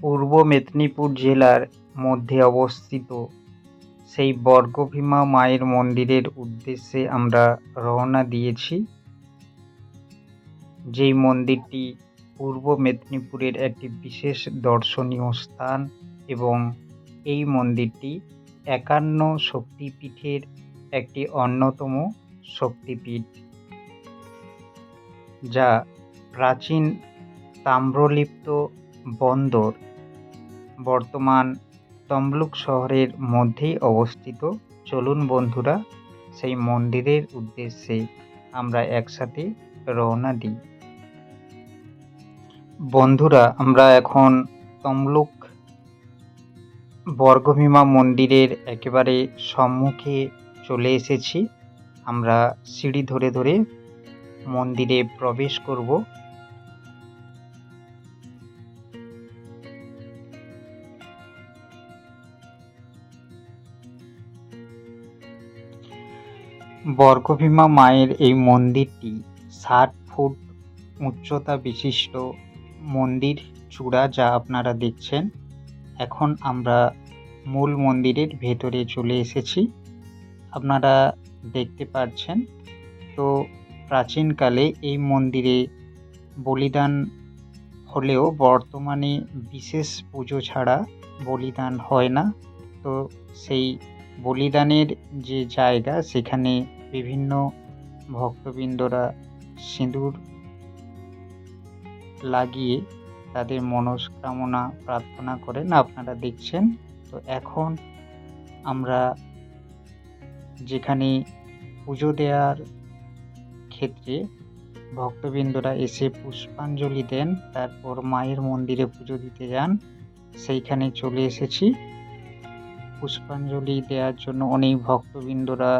পূর্ব মেদিনীপুর জেলার মধ্যে অবস্থিত। সেই বর্গভীমা মায়ের মন্দিরের উদ্দেশ্যে আমরা রওনা দিয়েছি। যেই মন্দিরটি পূর্ব মেদিনীপুরের একটি বিশেষ দর্শনীয় স্থান এবং এই মন্দিরটি একান্ন শক্তিপীঠের একটি অন্যতম শক্তিপীঠ, যা প্রাচীন তাম্রলিপ্ত বন্দর বর্তমান তমলুক শহরের মধ্যেই অবস্থিত। চলুন বন্ধুরা, সেই মন্দিরের উদ্দেশ্যে আমরা একসাথে রওনা দিই। বন্ধুরা, আমরা এখন তমলুক বর্গভীমা মন্দিরের একেবারে সম্মুখে চলে এসেছি। আমরা সিঁড়ি ধরে ধরে মন্দিরে প্রবেশ করব। বর্গভীমা মায়ের এই মন্দিরটি ষাট ফুট উচ্চতা বিশিষ্ট মন্দির চূড়া যা আপনারা দেখছেন। এখন আমরা মূল মন্দিরের ভেতরে চলে এসেছি। আপনারা দেখতে পাচ্ছেন তো প্রাচীনকালে এই মন্দিরে বলিদান হলেও বর্তমানে বিশেষ পুজো ছাড়া বলিদান হয় না। তো সেই বলিদানের যে জায়গা, সেখানে বিভিন্ন ভক্তবৃন্দরা সিঁদুর লাগিয়ে তাদের মনস্কামনা প্রার্থনা করেন। আপনারা দেখছেন, তো এখন আমরা যেখানে পুজো দেওয়ার ক্ষেত্রে ভক্তবৃন্দরা এসে পুষ্পাঞ্জলি দেন, তারপর মায়ের মন্দিরে পুজো দিতে যান, সেইখানে চলে এসেছি। পুষ্পাঞ্জলি দেওয়ার জন্য অনেক ভক্তবৃন্দরা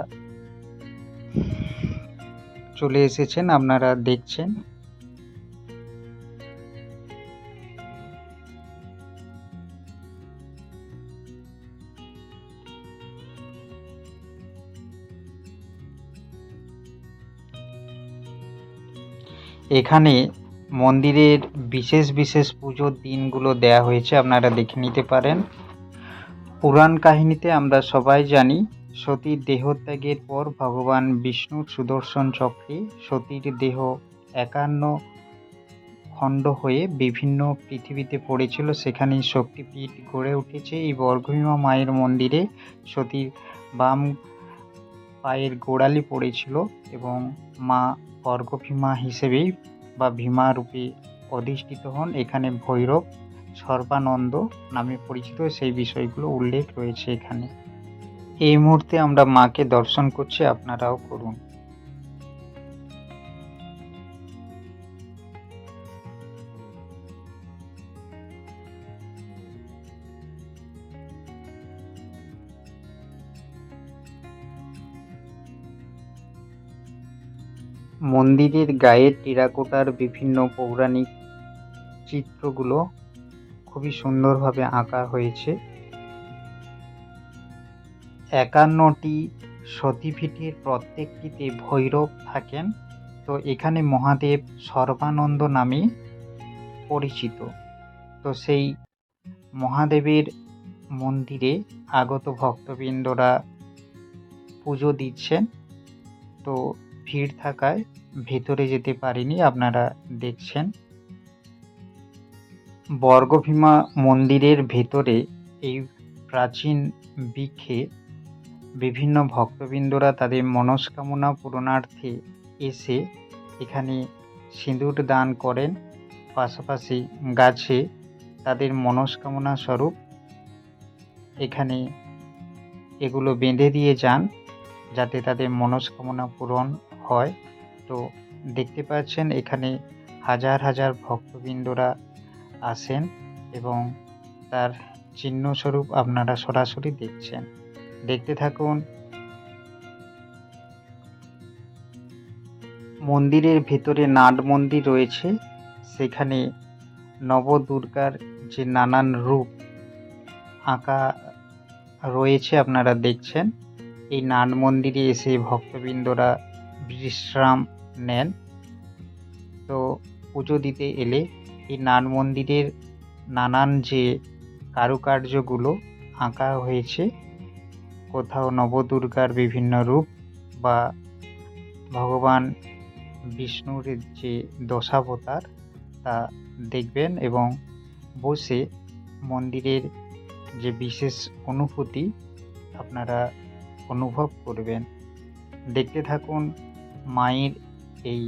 চলে এসেছেন, আপনারা দেখছেন। এখানে মন্দিরের বিশেষ বিশেষ পুজোর দিনগুলো দেয়া হয়েছে, আপনারা দেখে নিতে পারেন। পুরাণ কাহিনীতে আমরা সবাই জানি, সতীর দেহত্যাগের পর ভগবান বিষ্ণুর সুদর্শন চক্রে সতীর দেহ একান্ন খণ্ড হয়ে বিভিন্ন পৃথিবীতে পড়েছিল। সেখানে শক্তিপীঠ গড়ে উঠেছে। এই বর্গভীমা মায়ের মন্দিরে সতীর বাম পায়ের গোড়ালি পড়েছিল এবং মা বর্গভীমা হিসেবেই বা ভীমা রূপে অধিষ্ঠিত হন। এখানে ভৈরব সর্বানন্দ নামে পরিচিত সেই বিষয়গুলো উল্লেখ রয়েছে এখানে। এই মুহূর্তে আমরা মাকে দর্শন করছি, আপনারাও করুন। মন্দিরের গায়ে টেরাকোটার বিভিন্ন পৌরাণিক চিত্রগুলো খুবই সুন্দরভাবে আঁকা হয়েছে। একান্নটি সতীপীঠের প্রত্যেকটিতে ভৈরব থাকেন। তো এখানে মহাদেব সর্বানন্দ নামে পরিচিত। তো সেই মহাদেবের মন্দিরে আগত ভক্তবৃন্দরা পুজো দিচ্ছেন। তো ভিড় থাকায় ভেতরে যেতে পারিনি, আপনারা দেখছেন। বর্গভীমা মন্দিরের ভেতরে এই প্রাচীন বৃক্ষে বিভিন্ন ভক্তবৃন্দরা তাদের মনস্কামনা পূরণার্থে এসে এখানে সিঁদুর দান করেন। পাশাপাশি গাছে তাদের মনস্কামনা স্বরূপ এখানে এগুলো বেঁধে দিয়ে যান যাতে তাদের মনস্কামনা পূরণ হয়। তো দেখতে পাচ্ছেন এখানে হাজার হাজার ভক্তবৃন্দরা আসেন এবং তার চিহ্নস্বরূপ আপনারা সরাসরি দেখছেন। দেখতে থাকুন। মন্দিরের ভেতরে নাট মন্দির রয়েছে। সেখানে নবদুর্গার যে নানান রূপ আঁকা রয়েছে আপনারা দেখছেন। এই নাট মন্দিরে এসে ভক্তবৃন্দরা বিশ্রাম নেন। তো পুজো দিতে এলে এই নান মন্দিরের নানান যে কারুকার্যগুলো আঁকা হয়েছে, কোথাও নবদুর্গার বিভিন্ন রূপ বা ভগবান বিষ্ণুর যে দশাবতার তা দেখবেন এবং বসে মন্দিরের যে বিশেষ অনুভূতি আপনারা অনুভব করবেন। দেখতে থাকুন মায়ের এই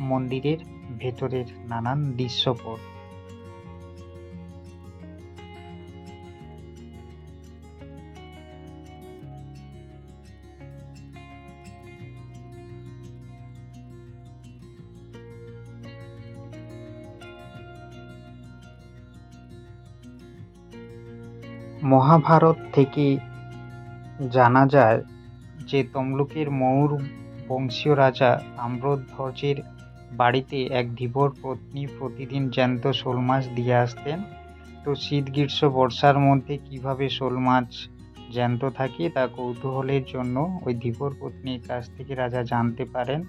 মন্দিরের ভেতরের নানান দৃশ্যপট। মহাভারত থেকে জানা যায় যে তমলুকের ময়ূর বংশীয় রাজা তাম্রধ্বজের বাড়িতে এক ধীবর পত্নী প্রতিদিন জ্যান্ত শোল মাছ দিয়ে আসতেন। তো শীত, গ্রীষ্ম, বর্ষার মধ্যে কীভাবে শোল মাছ জ্যান্ত থাকে তা কৌতূহলের জন্য ওই ধীবর পত্নীর কাছ থেকে রাজা জানতে পারেন।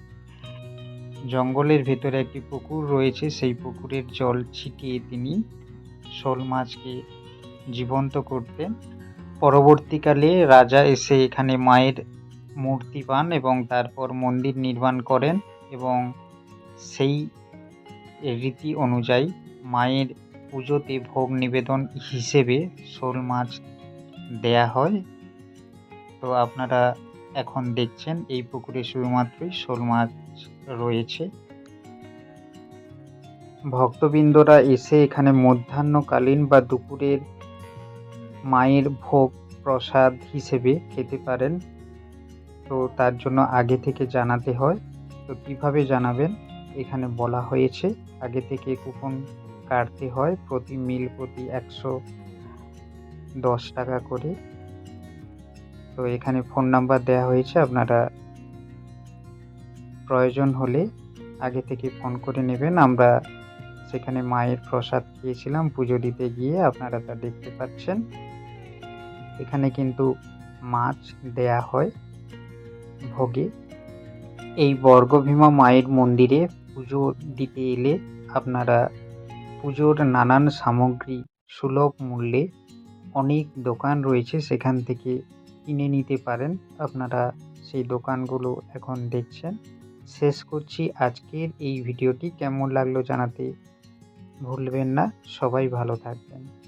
জঙ্গলের ভেতরে একটি পুকুর রয়েছে, সেই পুকুরের জল ছিটিয়ে তিনি শোল মাছকে জীবন্ত করতেন। পরবর্তীকালে রাজা এসে এখানে মায়ের মূর্তি পান এবং তারপর মন্দির নির্মাণ করেন এবং সেই রীতি অনুযায়ী মায়ের পুজোতে ভোগ নিবেদন হিসেবে শোল মাছ দেয়া হয়। তো আপনারা এখন দেখছেন, এই পুকুরে শুধুমাত্রই শোল মাছ রয়েছে। ভক্তবৃন্দরা এসে এখানে মধ্যাহ্নকালীন বা দুপুরের মায়ের ভোগ প্রসাদ হিসেবে খেতে পারেন। তো তার জন্য আগে থেকে জানাতে হয়। তো কীভাবে জানাবেন? এখানে বলা হয়েছে, আগে থেকে কুপন কাটতে হয় প্রতি মিল প্রতি একশো দশ টাকা করে। তো এখানে ফোন নাম্বার দেওয়া হয়েছে, আপনারা প্রয়োজন হলে আগে থেকে ফোন করে নেবেন। আমরা সেখানে মায়ের প্রসাদ খেয়েছিলাম, পুজো দিতে গিয়ে আপনারা তা দেখতে পাচ্ছেন। এখানে কিন্তু মাছ দেয়া হয় ভোগে। এই বর্গভীমা মায়ের মন্দিরে পুজো দিতে এলে আপনারা পুজোর নানান সামগ্রী সুলভ মূল্যে অনেক দোকান রয়েছে সেখান থেকে কিনে নিতে পারেন। আপনারা সেই দোকানগুলো এখন দেখছেন। শেষ করছি আজকের এই ভিডিওটি। কেমন লাগল জানাতে ভুলবেন না। সবাই ভালো থাকবেন।